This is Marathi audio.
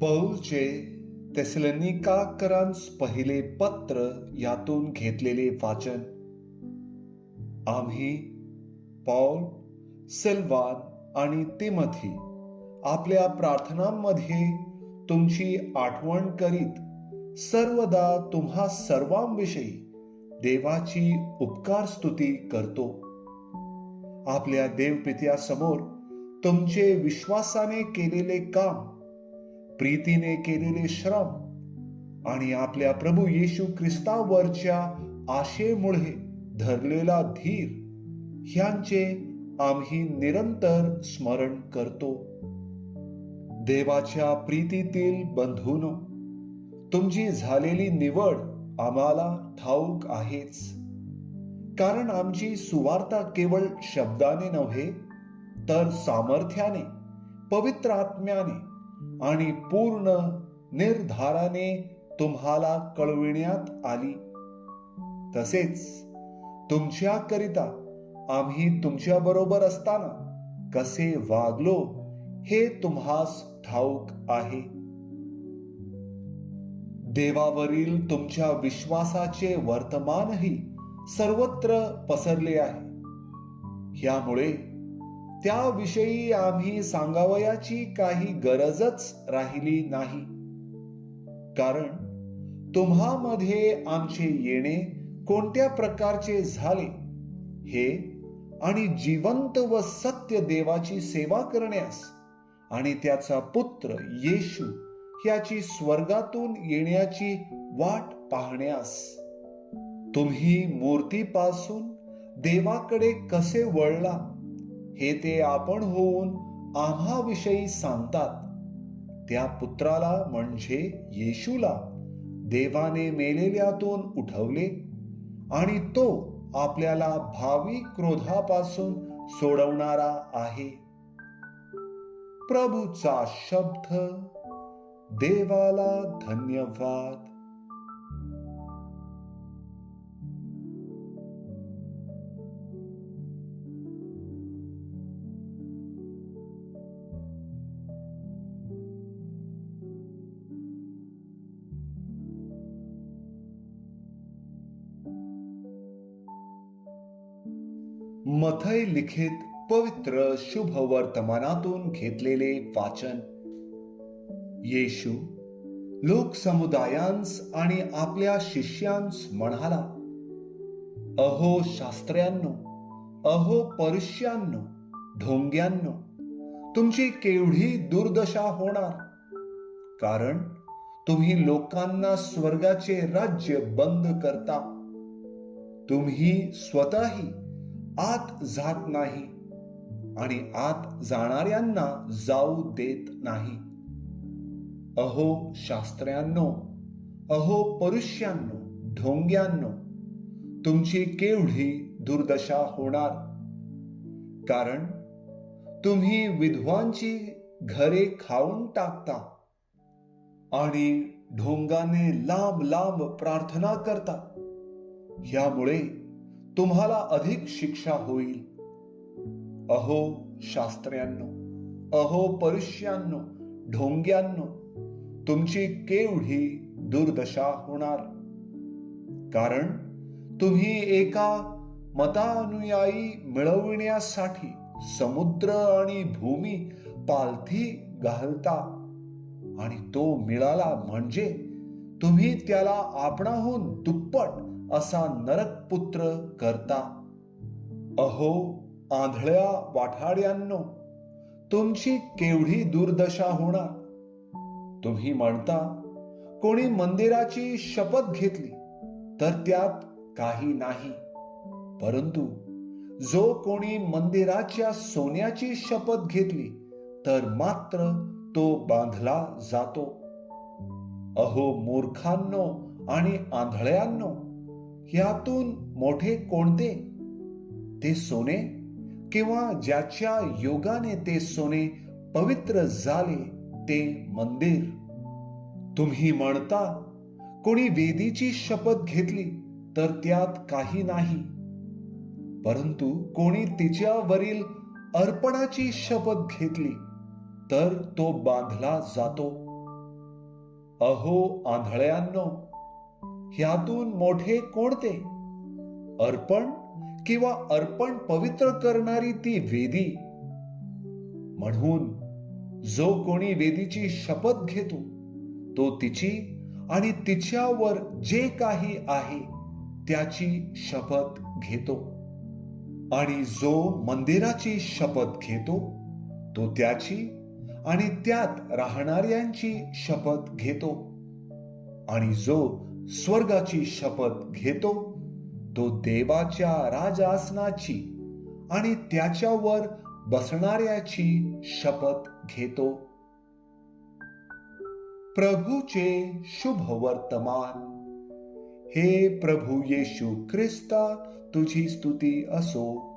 पौलचे तेसलनिकाकरांस पहिले पत्र यातून घेतलेले वाचन. आम्ही पौल सेल्वान आणि तिमथी आपल्या प्रार्थनांमध्ये तुमची आठवण करीत सर्वदा तुम्हा सर्वांविषयी देवाची उपकार स्तुती करतो. आपल्या देवपित्यासमोर तुमचे विश्वासाने केलेले काम प्रीतीने केलेले श्रम आणि आपल्या प्रभू येशू ख्रिस्तावरच्या आशेमुळे धरलेला धीर ह्यांचे आम्ही निरंतर स्मरण करतो. देवाच्या प्रीतीतील बंधून तुमची झालेली निवड आम्हाला ठाऊक आहेच. कारण आमची सुवार्ता केवळ शब्दाने नव्हे तर सामर्थ्याने पवित्र आत्म्याने आणि पूर्ण निर्धाराने तुम्हाला कळविण्यात आली. तसेच तुमच्याकरिता आम्ही तुमच्या बरोबर असताना कसे वागलो हे तुम्हास ठाऊक आहे. देवावरील तुमच्या विश्वासाचे वर्तमानही सर्वत्र पसरले आहे. यामुळे त्याविषयी आम्ही सांगावयाची काही गरजच राहिली नाही. कारण तुम्हामध्ये आमचे येणे कोणत्या प्रकारचे झाले हे आणि जिवंत व सत्य देवाची सेवा करण्यास आणि त्याचा पुत्र येशू याची स्वर्गातून येण्याची वाट पाहण्यास. तुम्ही मूर्तीपासून देवाकडे कसे वळला हे ते आपण होऊन आम्हाविषयी सांगतात. त्या पुत्राला म्हणजे येशूला देवाने मेलेल्यातून उठवले आणि तो आपल्याला भावी क्रोधापासून सोडवणारा आहे. प्रभूचा शब्द देवाला धन्यवाद. मथय लिखित पवित्र शुभ वर्तमानातून घेतलेले वाचन. येशू लोकसमुदायांस आणि आपल्या शिष्यांस म्हणाला अहो शास्त्र्यांनो अहो परुष्यांनो ढोंग्यांनो तुमची केवढी दुर्दशा होणार. कारण तुम्ही लोकांना स्वर्गाचे राज्य बंद करता. तुम्ही स्वतःही आत जात नाही आणि आत जाणाऱ्यांना जाऊ देत नाही. अहो शास्त्र्यांनो अहो परुष्यांनो ढोंग्यांनो तुमची केवढी दुर्दशा होणार? कारण तुम्ही विधवांची घरे खाऊन टाकता आणि ढोंगाने लांब लांब प्रार्थना करता. यामुळे तुम्हाला अधिक शिक्षा होईल. अहो शास्त्र्यांनो अहो परुष्यांनो ढोंग्यांनो तुमची केवढी दुर्दशा होणार? कारण तुम्ही एका मतानुयायी मिळविण्यासाठी समुद्र आणि भूमी पालथी घालता आणि तो मिळाला म्हणजे तुम्ही त्याला आपणाहून दुप्पट असा नरकपुत्र करता. अहो आंधळ्या वाठाड्यांनो तुमची केवढी दुर्दशा होणार? तुम्ही म्हणता कोणी मंदिराची शपथ घेतली तर त्यात काही नाही. परंतु जो कोणी मंदिराच्या सोन्याची शपथ घेतली तर मात्र तो बांधला जातो. अहो मूर्खांनो आणि आंधळ्यांनो यातून मोठे कोणते? ते सोने? किंवा ज्याच्या योगाने ते सोने पवित्र झाले ते मंदिर? तुम्ही म्हणता कोणी वेदीची शपथ घेतली तर त्यात काही नाही. परंतु कोणी तिच्यावरील अर्पणाची शपथ घेतली तर तो बांधला जातो. अहो आंधळ्यांनो ह्यातून मोठे कोणते? अर्पण किंवा अर्पण पवित्र करणारी ती वेदी? म्हणून जो कोणी वेदीची शपथ घेतो तो तिची आणि तिच्यावर जे काही आहे त्याची शपथ घेतो. आणि जो मंदिराची शपथ घेतो तो त्याची आणि त्यात राहणाऱ्यांची शपथ घेतो. आणि जो स्वर्गाची शपथ घेतो तो देवाच्या राजासनाची आणि त्याच्यावर बसणाऱ्याची शपथ घेतो. प्रभूचे शुभ वर्तमान. हे प्रभू येशू ख्रिस्ता तुझी स्तुती असो.